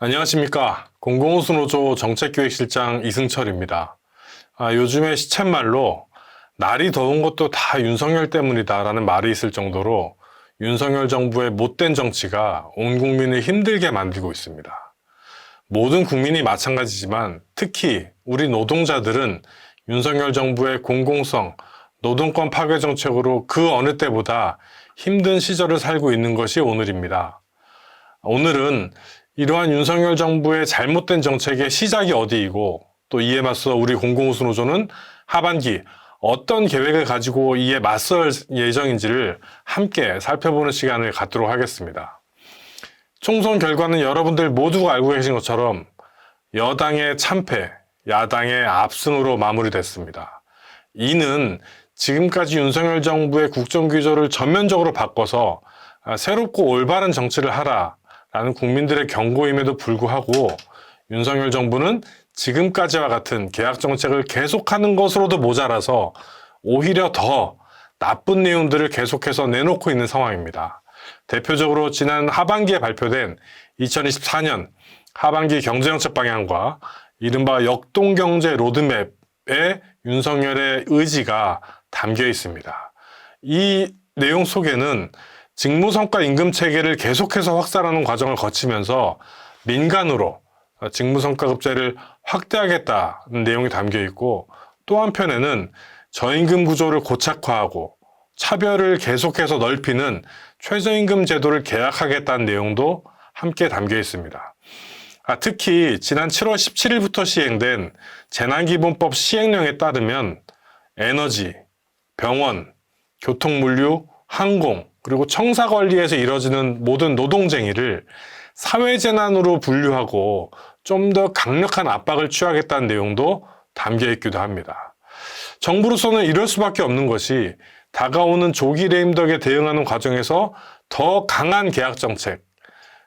안녕하십니까. 공공우수노조 정책기획실장 이승철입니다. 아, 요즘에 시쳇말로 날이 더운 것도 다 윤석열 때문이다 라는 말이 있을 정도로 윤석열 정부의 못된 정치가 온 국민을 힘들게 만들고 있습니다. 모든 국민이 마찬가지지만 특히 우리 노동자들은 윤석열 정부의 공공성, 노동권 파괴 정책으로 그 어느 때보다 힘든 시절을 살고 있는 것이 오늘입니다. 오늘은 이러한 윤석열 정부의 잘못된 정책의 시작이 어디이고 또 이에 맞서 우리 공공우수노조는 하반기 어떤 계획을 가지고 이에 맞설 예정인지를 함께 살펴보는 시간을 갖도록 하겠습니다. 총선 결과는 여러분들 모두가 알고 계신 것처럼 여당의 참패, 야당의 압승으로 마무리됐습니다. 이는 지금까지 윤석열 정부의 국정 규조를 전면적으로 바꿔서 아, 새롭고 올바른 정치를 하라 라는 국민들의 경고임에도 불구하고 윤석열 정부는 지금까지와 같은 계약 정책을 계속하는 것으로도 모자라서 오히려 더 나쁜 내용들을 계속해서 내놓고 있는 상황입니다. 대표적으로 지난 하반기에 발표된 2024년 하반기 경제정책 방향과 이른바 역동경제 로드맵에 윤석열의 의지가 담겨 있습니다. 이 내용 속에는 직무성과 임금 체계를 계속해서 확산하는 과정을 거치면서 민간으로 직무성과급제를 확대하겠다는 내용이 담겨 있고 또 한편에는 저임금 구조를 고착화하고 차별을 계속해서 넓히는 최저임금 제도를 계약하겠다는 내용도 함께 담겨 있습니다. 아, 특히 지난 7월 17일부터 시행된 재난기본법 시행령에 따르면 에너지, 병원, 교통물류, 항공, 그리고 청사 관리에서 이뤄지는 모든 노동쟁의를 사회재난으로 분류하고 좀 더 강력한 압박을 취하겠다는 내용도 담겨 있기도 합니다. 정부로서는 이럴 수밖에 없는 것이 다가오는 조기 레임덕에 대응하는 과정에서 더 강한 계약 정책,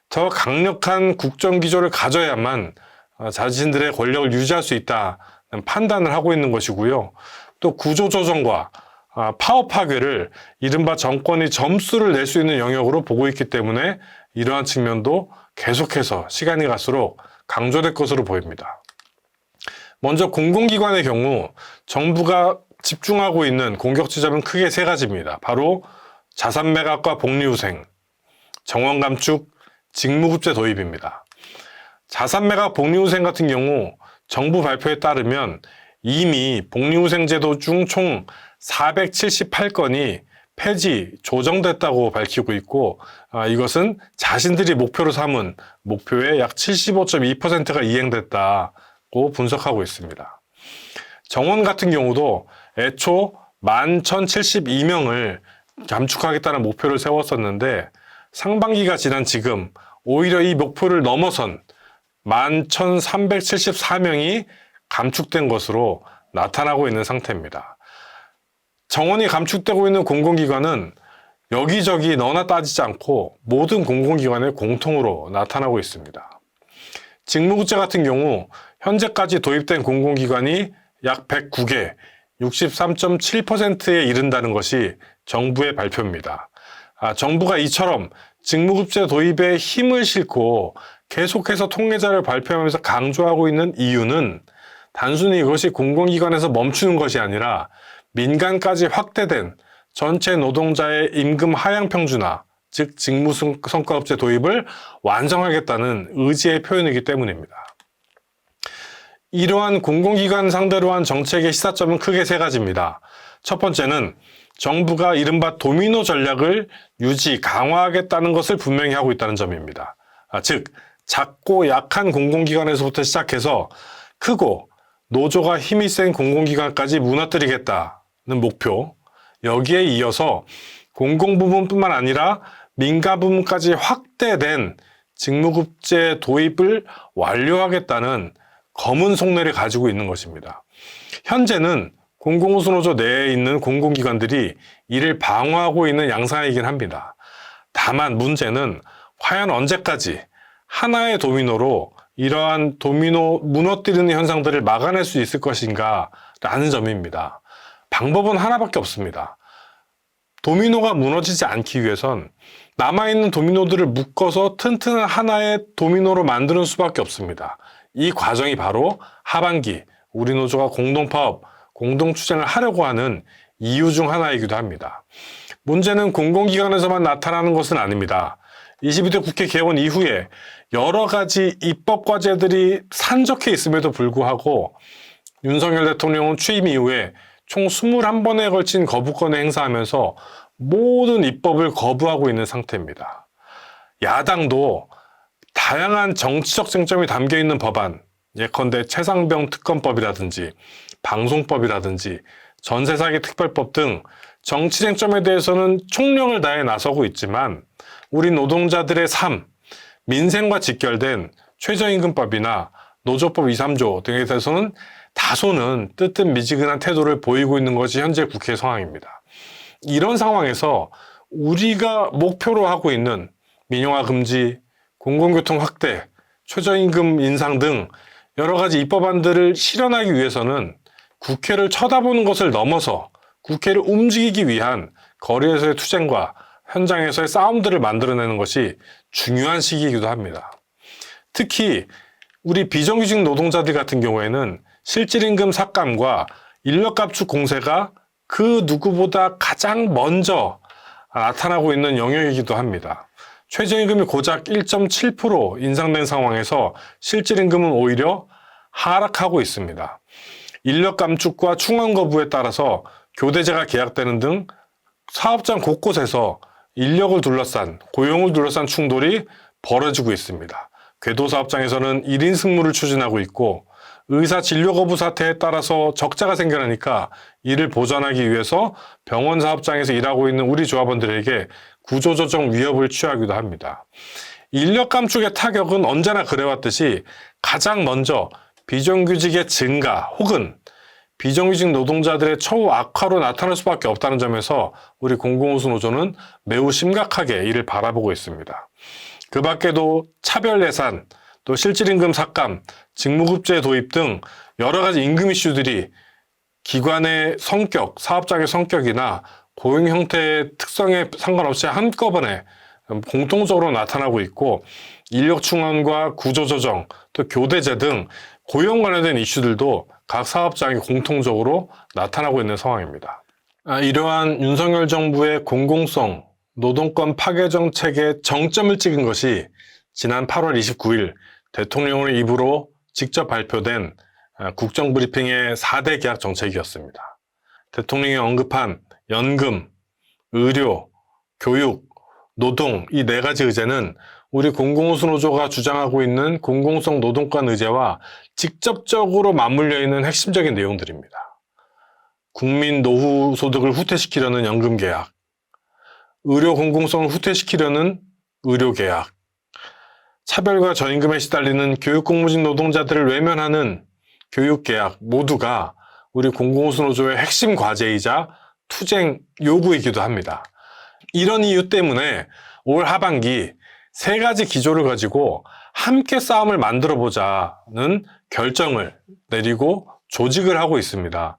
더 강력한 국정 기조를 가져야만 어, 자신들의 권력을 유지할 수 있다는 판단을 하고 있는 것이고요. 또 구조 조정과 아, 파업 파괴를 이른바 정권이 점수를 낼 수 있는 영역으로 보고 있기 때문에 이러한 측면도 계속해서 시간이 갈수록 강조될 것으로 보입니다. 먼저 공공기관의 경우 정부가 집중하고 있는 공격 지점은 크게 세 가지입니다. 바로 자산 매각과 복리후생, 정원 감축, 직무급제 도입입니다. 자산 매각 복리후생 같은 경우 정부 발표에 따르면 이미 복리후생 제도 중 총 478건이 폐지, 조정됐다고 밝히고 있고 아, 이것은 자신들이 목표로 삼은 목표의 약 75.2%가 이행됐다고 분석하고 있습니다. 정원 같은 경우도 애초 11,072명을 감축하겠다는 목표를 세웠었는데 상반기가 지난 지금 오히려 이 목표를 넘어선 11,374명이 감축된 것으로 나타나고 있는 상태입니다. 정원이 감축되고 있는 공공기관은 여기저기 너나 따지지 않고 모든 공공기관에 공통으로 나타나고 있습니다. 직무구제 같은 경우 현재까지 도입된 공공기관이 약 109개, 63.7%에 이른다는 것이 정부의 발표입니다. 아, 정부가 이처럼 직무급제 도입에 힘을 싣고 계속해서 통계자를 발표하면서 강조하고 있는 이유는 단순히 이것이 공공기관에서 멈추는 것이 아니라 민간까지 확대된 전체 노동자의 임금 하향 평준화, 즉 직무 성과급제 도입을 완성하겠다는 의지의 표현이기 때문입니다. 이러한 공공기관 상대로 한 정책의 시사점은 크게 세 가지입니다. 첫 번째는 정부가 이른바 도미노 전략을 유지, 강화하겠다는 것을 분명히 하고 있다는 점입니다. 아, 즉, 작고 약한 공공기관에서부터 시작해서 크고 노조가 힘이 센 공공기관까지 무너뜨리겠다는 목표. 여기에 이어서 공공부문뿐만 아니라 민간부문까지 확대된 직무급제 도입을 완료하겠다는 검은 속내를 가지고 있는 것입니다. 현재는 공공우수노조 내에 있는 공공기관들이 이를 방어하고 있는 양상이긴 합니다. 다만 문제는 과연 언제까지 하나의 도미노로 이러한 도미노 무너뜨리는 현상들을 막아낼 수 있을 것인가 라는 점입니다. 방법은 하나밖에 없습니다. 도미노가 무너지지 않기 위해선 남아있는 도미노들을 묶어서 튼튼한 하나의 도미노로 만드는 수밖에 없습니다. 이 과정이 바로 하반기 우리 노조가 공동파업, 공동추쟁을 하려고 하는 이유 중 하나이기도 합니다. 문제는 공공기관에서만 나타나는 것은 아닙니다. 22대 국회 개원 이후에 여러 가지 입법 과제들이 산적해 있음에도 불구하고 윤석열 대통령은 취임 이후에 총 21번에 걸친 거부권을 행사하면서 모든 입법을 거부하고 있는 상태입니다. 야당도 다양한 정치적 쟁점이 담겨 있는 법안, 예컨대 최상병 특검법이라든지 방송법이라든지 전세 사기 특별법 등 정치 쟁점에 대해서는 총력을 다해 나서고 있지만 우리 노동자들의 삶, 민생과 직결된 최저임금법이나 노조법 2, 3조 등에 대해서는 다소는 뜨뜻미지근한 태도를 보이고 있는 것이 현재 국회 상황입니다. 이런 상황에서 우리가 목표로 하고 있는 민영화 금지, 공공교통 확대, 최저임금 인상 등 여러 가지 입법안들을 실현하기 위해서는 국회를 쳐다보는 것을 넘어서 국회를 움직이기 위한 거리에서의 투쟁과 현장에서의 싸움들을 만들어내는 것이 중요한 시기이기도 합니다. 특히 우리 비정규직 노동자들 같은 경우에는 실질임금 삭감과 인력 감축 공세가 그 누구보다 가장 먼저 나타나고 있는 영역이기도 합니다. 최저임금이 고작 1.7% 인상된 상황에서 실질임금은 오히려 하락하고 있습니다. 인력 감축과 충원 거부에 따라서 교대제가 계약되는 등 사업장 곳곳에서 인력을 둘러싼 고용을 둘러싼 충돌이 벌어지고 있습니다. 궤도 사업장에서는 1인 승무를 추진하고 있고 의사 진료 거부 사태에 따라서 적자가 생겨나니까 이를 보전하기 위해서 병원 사업장에서 일하고 있는 우리 조합원들에게 구조조정 위협을 취하기도 합니다. 인력 감축의 타격은 언제나 그래왔듯이 가장 먼저 비정규직의 증가 혹은 비정규직 노동자들의 처우 악화로 나타날 수밖에 없다는 점에서 우리 공공우수 노조는 매우 심각하게 이를 바라보고 있습니다. 그 밖에도 차별 예산, 또 실질임금 삭감, 직무급제 도입 등 여러 가지 임금 이슈들이 기관의 성격, 사업장의 성격이나 고용 형태의 특성에 상관없이 한꺼번에 공통적으로 나타나고 있고 인력 충원과 구조 조정, 또 교대제 등 고용 관련된 이슈들도 각 사업장이 공통적으로 나타나고 있는 상황입니다. 아, 이러한 윤석열 정부의 공공성, 노동권 파괴 정책에 정점을 찍은 것이 지난 8월 29일 대통령의 입으로 직접 발표된 아, 국정브리핑의 4대 계약 정책이었습니다. 대통령이 언급한 연금, 의료, 교육, 노동 이 네 가지 의제는 우리 공공우수 노조가 주장하고 있는 공공성 노동권 의제와 직접적으로 맞물려 있는 핵심적인 내용들입니다. 국민 노후 소득을 후퇴시키려는 연금 계약, 의료 공공성을 후퇴시키려는 의료 계약, 차별과 저임금에 시달리는 교육 공무직 노동자들을 외면하는 교육 계약 모두가 우리 공공우수노조의 핵심 과제이자 투쟁 요구이기도 합니다. 이런 이유 때문에 올 하반기 세 가지 기조를 가지고 함께 싸움을 만들어 보자는 결정을 내리고 조직을 하고 있습니다.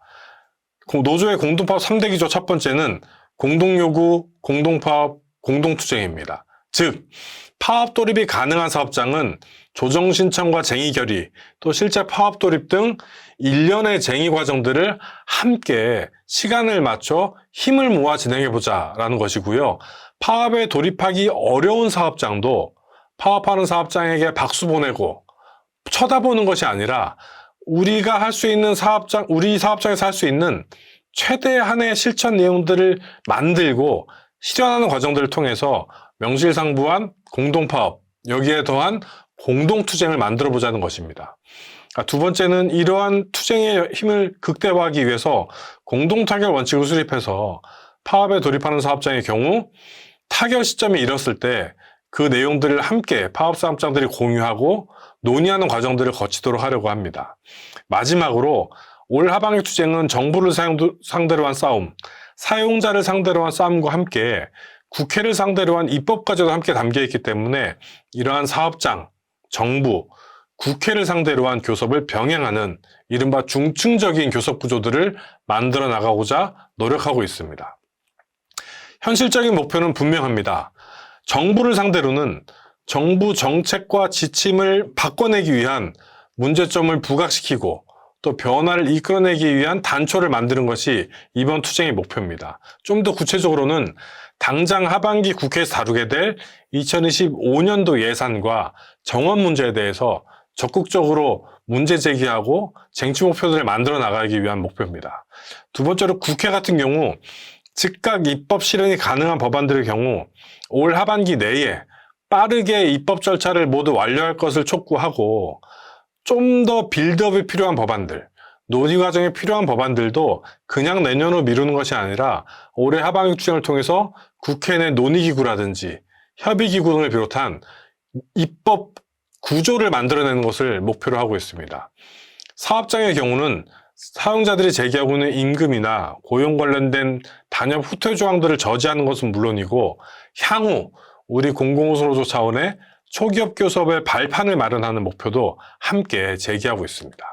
노조의 공동파업 3대 기조 첫 번째는 공동요구, 공동파업, 공동투쟁입니다. 즉, 파업 돌입이 가능한 사업장은 조정 신청과 쟁의 결의, 또 실제 파업 돌입 등 일련의 쟁의 과정들을 함께 시간을 맞춰 힘을 모아 진행해 보자라는 것이고요. 파업에 돌입하기 어려운 사업장도 파업하는 사업장에게 박수 보내고 쳐다보는 것이 아니라 우리가 할 수 있는 사업장, 우리 사업장에서 할 수 있는 최대한의 실천 내용들을 만들고 실현하는 과정들을 통해서 명실상부한 공동파업, 여기에 더한 공동투쟁을 만들어 보자는 것입니다. 아, 두 번째는 이러한 투쟁의 힘을 극대화하기 위해서 공동타결 원칙을 수립해서 파업에 돌입하는 사업장의 경우 타결 시점이 이뤘을 때 그 내용들을 함께 파업 사업장들이 공유하고 논의하는 과정들을 거치도록 하려고 합니다. 마지막으로 올 하반기 투쟁은 정부를 상대로 한 싸움, 사용자를 상대로 한 싸움과 함께 국회를 상대로 한 입법까지도 함께 담겨 있기 때문에 이러한 사업장, 정부, 국회를 상대로 한 교섭을 병행하는 이른바 중층적인 교섭 구조들을 만들어 나가고자 노력하고 있습니다. 현실적인 목표는 분명합니다. 정부를 상대로는 정부 정책과 지침을 바꿔내기 위한 문제점을 부각시키고 또 변화를 이끌어내기 위한 단초를 만드는 것이 이번 투쟁의 목표입니다. 좀 더 구체적으로는 당장 하반기 국회에서 다루게 될 2025년도 예산과 정원 문제에 대해서 적극적으로 문제 제기하고 쟁취 목표들을 만들어 나가기 위한 목표입니다. 두 번째로 국회 같은 경우 즉각 입법 실현이 가능한 법안들의 경우 올 하반기 내에 빠르게 입법 절차를 모두 완료할 것을 촉구하고 좀 더 빌드업이 필요한 법안들, 논의 과정에 필요한 법안들도 그냥 내년으로 미루는 것이 아니라 올해 하반기 투쟁을 통해서 국회 내 논의기구라든지 협의기구 등을 비롯한 입법 구조를 만들어내는 것을 목표로 하고 있습니다. 사업장의 경우는 사용자들이 제기하고 있는 임금이나 고용 관련된 단협 후퇴 조항들을 저지하는 것은 물론이고 향후 우리 공공호소노조 차원의 초기업 교섭의 발판을 마련하는 목표도 함께 제기하고 있습니다.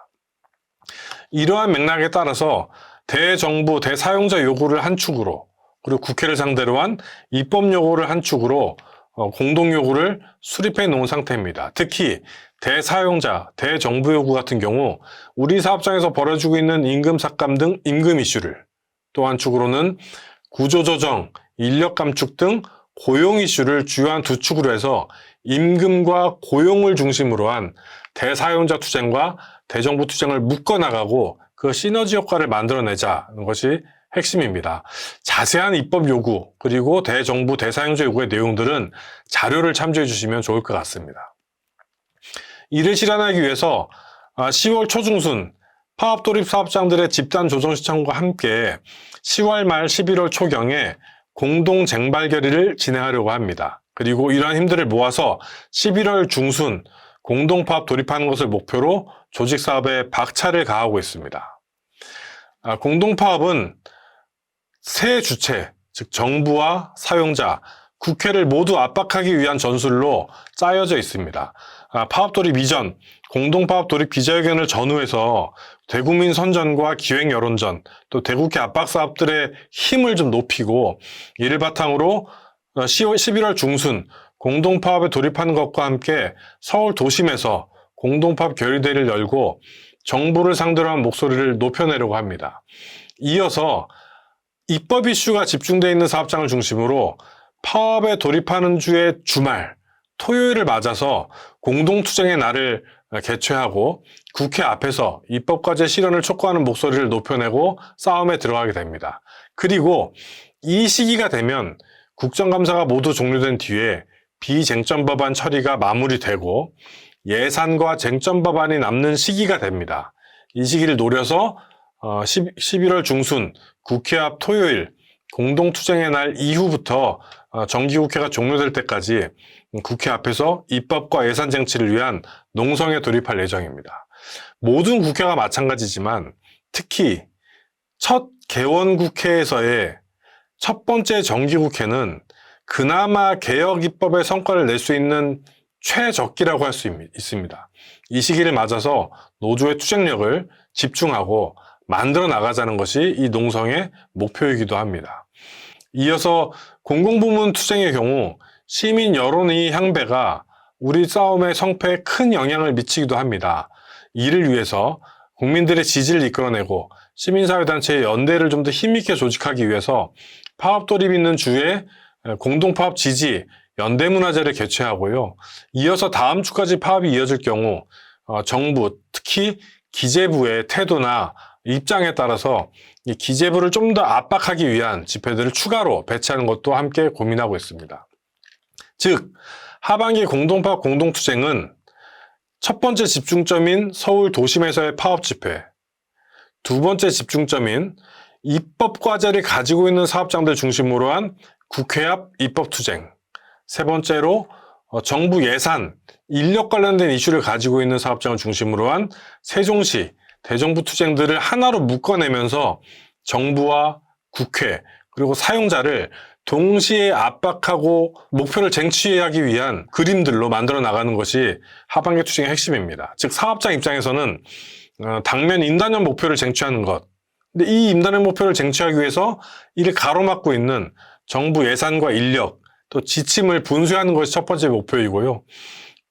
이러한 맥락에 따라서 대정부, 대사용자 요구를 한 축으로 그리고 국회를 상대로 한 입법 요구를 한 축으로 어, 공동 요구를 수립해 놓은 상태입니다. 특히 대사용자, 대정부 요구 같은 경우 우리 사업장에서 벌어지고 있는 임금 삭감 등 임금 이슈를 또한 축으로는 구조조정, 인력 감축 등 고용 이슈를 주요한 두 축으로 해서 임금과 고용을 중심으로 한 대사용자 투쟁과 대정부 투쟁을 묶어나가고 그 시너지 효과를 만들어내자는 것이 핵심입니다. 자세한 입법 요구 그리고 대정부 대사용자 요구의 내용들은 자료를 참조해 주시면 좋을 것 같습니다. 이를 실현하기 위해서 10월 초중순 파업 돌입 사업장들의 집단 조정 시청과 함께 10월 말 11월 초경에 공동 쟁발 결의를 진행하려고 합니다. 그리고 이러한 힘들을 모아서 11월 중순 공동파업 돌입하는 것을 목표로 조직 사업에 박차를 가하고 있습니다. 아, 공동파업은 새 주체, 즉 정부와 사용자, 국회를 모두 압박하기 위한 전술로 짜여져 있습니다. 아, 파업 돌입 이전, 공동파업 돌입 기자회견을 전후해서 대국민 선전과 기획 여론전, 또 대국회 압박 사업들의 힘을 좀 높이고 이를 바탕으로 10월, 11월 중순 공동파업에 돌입하는 것과 함께 서울 도심에서 공동파업 결의대를 열고 정부를 상대로 한 목소리를 높여내려고 합니다. 이어서 입법 이슈가 집중되어 있는 사업장을 중심으로 파업에 돌입하는 주의 주말, 토요일을 맞아서 공동투쟁의 날을 개최하고 국회 앞에서 입법과제 실현을 촉구하는 목소리를 높여내고 싸움에 들어가게 됩니다. 그리고 이 시기가 되면 국정감사가 모두 종료된 뒤에 비쟁점 법안 처리가 마무리되고 예산과 쟁점 법안이 남는 시기가 됩니다. 이 시기를 노려서 11월 어, 중순 국회 앞 토요일 공동투쟁의 날 이후부터 어, 정기국회가 종료될 때까지 국회 앞에서 입법과 예산 쟁취를 위한 농성에 돌입할 예정입니다. 모든 국회가 마찬가지지만 특히 첫 개원 국회에서의 첫 번째 정기국회는 그나마 개혁 입법의 성과를 낼 수 있는 최적기라고 할 수 있습니다. 이 시기를 맞아서 노조의 투쟁력을 집중하고 만들어 나가자는 것이 이 농성의 목표이기도 합니다. 이어서 공공부문 투쟁의 경우 시민 여론의 향배가 우리 싸움의 성패에 큰 영향을 미치기도 합니다. 이를 위해서 국민들의 지지를 이끌어내고 시민사회단체의 연대를 좀 더 힘있게 조직하기 위해서 파업 돌입 있는 주에 공동파업 지지 연대문화제를 개최하고요. 이어서 다음 주까지 파업이 이어질 경우 어, 정부 특히 기재부의 태도나 입장에 따라서 이 기재부를 좀 더 압박하기 위한 집회들을 추가로 배치하는 것도 함께 고민하고 있습니다. 즉 하반기 공동파업 공동투쟁은 첫 번째 집중점인 서울 도심에서의 파업 집회, 두 번째 집중점인 입법 과제를 가지고 있는 사업장들 중심으로 한 국회 앞 입법 투쟁, 세 번째로 어, 정부 예산, 인력 관련된 이슈를 가지고 있는 사업장을 중심으로 한 세종시 대정부 투쟁들을 하나로 묶어내면서 정부와 국회 그리고 사용자를 동시에 압박하고 목표를 쟁취하기 위한 그림들로 만들어 나가는 것이 하반기 투쟁의 핵심입니다. 즉 사업장 입장에서는 어, 당면 인단형 목표를 쟁취하는 것. 근데 이 임단형 목표를 쟁취하기 위해서 이를 가로막고 있는 정부 예산과 인력, 또 지침을 분수하는 것이 첫 번째 목표이고요.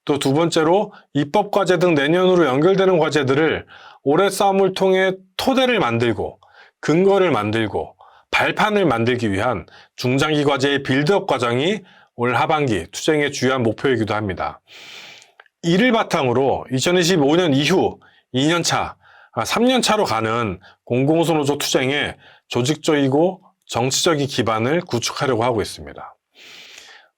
또 두 번째로 입법 과제 등 내년으로 연결되는 과제들을 올해 싸움을 통해 토대를 만들고 근거를 만들고 발판을 만들기 위한 중장기 과제의 빌드업 과정이 올 하반기 투쟁의 주요한 목표이기도 합니다. 이를 바탕으로 2025년 이후 2년 차, 3년 차로 가는 공공소노조 투쟁에 조직적이고 정치적인 기반을 구축하려고 하고 있습니다.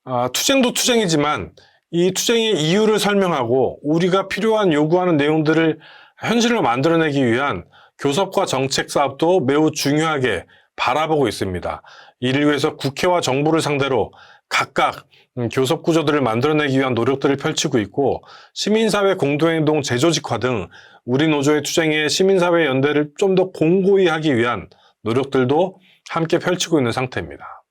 아, 투쟁도 투쟁이지만 이 투쟁의 이유를 설명하고 우리가 필요한 요구하는 내용들을 현실로 만들어내기 위한 교섭과 정책 사업도 매우 중요하게 바라보고 있습니다. 이를 위해서 국회와 정부를 상대로 각각 음, 교섭 구조들을 만들어내기 위한 노력들을 펼치고 있고 시민사회 공동행동 재조직화 등 우리 노조의 투쟁에 시민사회 연대를 좀 더 공고히 하기 위한 노력들도 함께 펼치고 있는 상태입니다.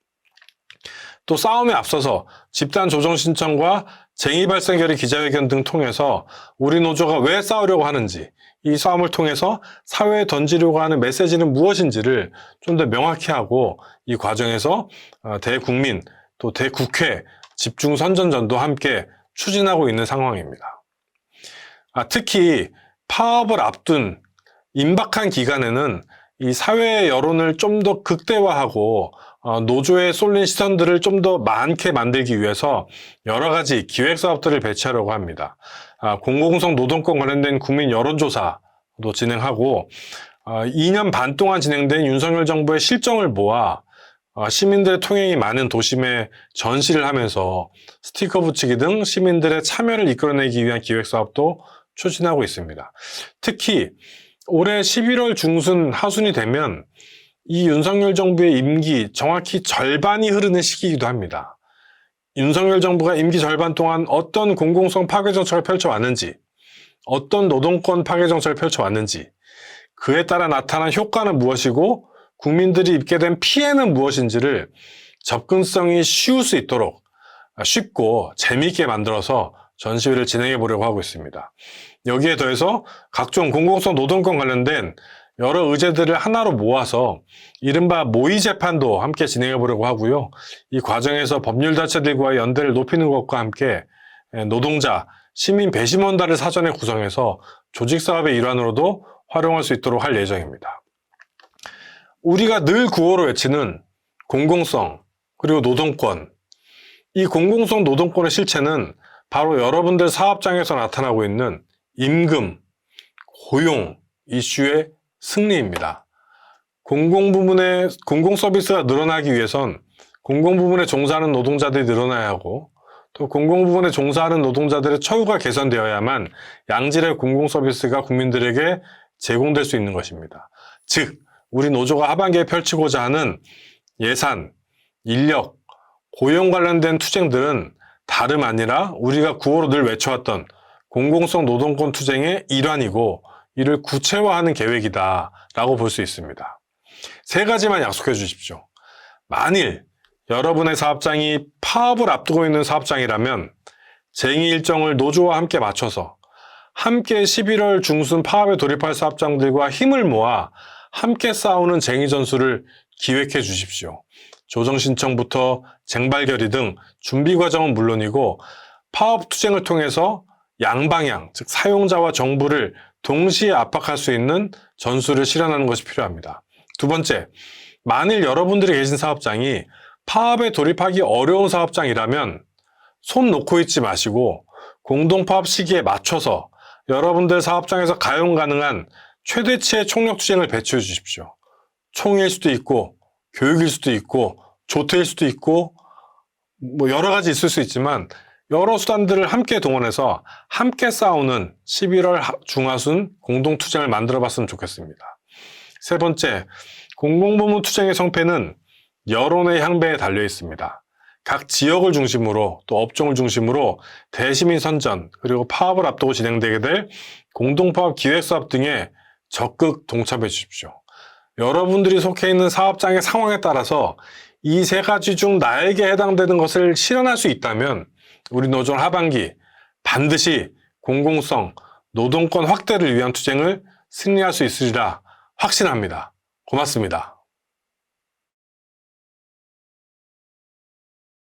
또 싸움에 앞서서 집단 조정 신청과 쟁의 발생 결의 기자회견 등 통해서 우리 노조가 왜 싸우려고 하는지 이 싸움을 통해서 사회에 던지려고 하는 메시지는 무엇인지를 좀 더 명확히 하고 이 과정에서 어, 대국민 또 대국회 집중 선전전도 함께 추진하고 있는 상황입니다. 아, 특히 파업을 앞둔 임박한 기간에는 이 사회의 여론을 좀 더 극대화하고 어, 노조에 쏠린 시선들을 좀 더 많게 만들기 위해서 여러 가지 기획 사업들을 배치하려고 합니다. 아, 공공성 노동권 관련된 국민 여론조사도 진행하고 아, 2년 반 동안 진행된 윤석열 정부의 실정을 모아 아, 시민들의 통행이 많은 도심에 전시를 하면서 스티커 붙이기 등 시민들의 참여를 이끌어내기 위한 기획 사업도 추진하고 있습니다. 특히 올해 11월 중순 하순이 되면 이 윤석열 정부의 임기 정확히 절반이 흐르는 시기이기도 합니다. 윤석열 정부가 임기 절반 동안 어떤 공공성 파괴 정책을 펼쳐왔는지, 어떤 노동권 파괴 정책을 펼쳐왔는지, 그에 따라 나타난 효과는 무엇이고 국민들이 입게 된 피해는 무엇인지를 접근성이 쉬울 수 있도록 쉽고 재미있게 만들어서 전시회를 진행해 보려고 하고 있습니다. 여기에 더해서 각종 공공성 노동권 관련된 여러 의제들을 하나로 모아서 이른바 모의 재판도 함께 진행해 보려고 하고요. 이 과정에서 법률 단체들과의 연대를 높이는 것과 함께 노동자, 시민 배심원단을 사전에 구성해서 조직 사업의 일환으로도 활용할 수 있도록 할 예정입니다. 우리가 늘 구호로 외치는 공공성, 그리고 노동권. 이 공공성 노동권의 실체는 바로 여러분들 사업장에서 나타나고 있는 임금, 고용 이슈의 승리입니다. 공공 부문의 공공 서비스가 늘어나기 위해선 공공 부문에 종사하는 노동자들이 늘어나야 하고 또 공공 부문에 종사하는 노동자들의 처우가 개선되어야만 양질의 공공 서비스가 국민들에게 제공될 수 있는 것입니다. 즉, 우리 노조가 하반기에 펼치고자 하는 예산, 인력, 고용 관련된 투쟁들은 다름 아니라 우리가 구호로 늘 외쳐왔던 공공성 노동권 투쟁의 일환이고 이를 구체화하는 계획이다라고 볼 수 있습니다. 세 가지만 약속해 주십시오. 만일 여러분의 사업장이 파업을 앞두고 있는 사업장이라면 쟁의 일정을 노조와 함께 맞춰서 함께 11월 중순 파업에 돌입할 사업장들과 힘을 모아 함께 싸우는 쟁의 전술을 기획해 주십시오. 조정 신청부터 쟁발 결의 등 준비 과정은 물론이고 파업 투쟁을 통해서 양방향, 즉 사용자와 정부를 동시에 압박할 수 있는 전술을 실현하는 것이 필요합니다. 두 번째, 만일 여러분들이 계신 사업장이 파업에 돌입하기 어려운 사업장이라면 손 놓고 있지 마시고 공동파업 시기에 맞춰서 여러분들 사업장에서 가용 가능한 최대치의 총력 투쟁을 배치해 주십시오. 총일 수도 있고 교육일 수도 있고 조퇴일 수도 있고 뭐 여러 가지 있을 수 있지만 여러 수단들을 함께 동원해서 함께 싸우는 11월 중하순 공동투쟁을 만들어 봤으면 좋겠습니다. 세 번째, 공공부문 투쟁의 성패는 여론의 향배에 달려 있습니다. 각 지역을 중심으로 또 업종을 중심으로 대시민 선전 그리고 파업을 앞두고 진행되게 될 공동파업 기획사업 등에 적극 동참해 주십시오. 여러분들이 속해 있는 사업장의 상황에 따라서 이 세 가지 중 나에게 해당되는 것을 실현할 수 있다면 우리 노조 하반기 반드시 공공성, 노동권 확대를 위한 투쟁을 승리할 수 있으리라 확신합니다. 고맙습니다.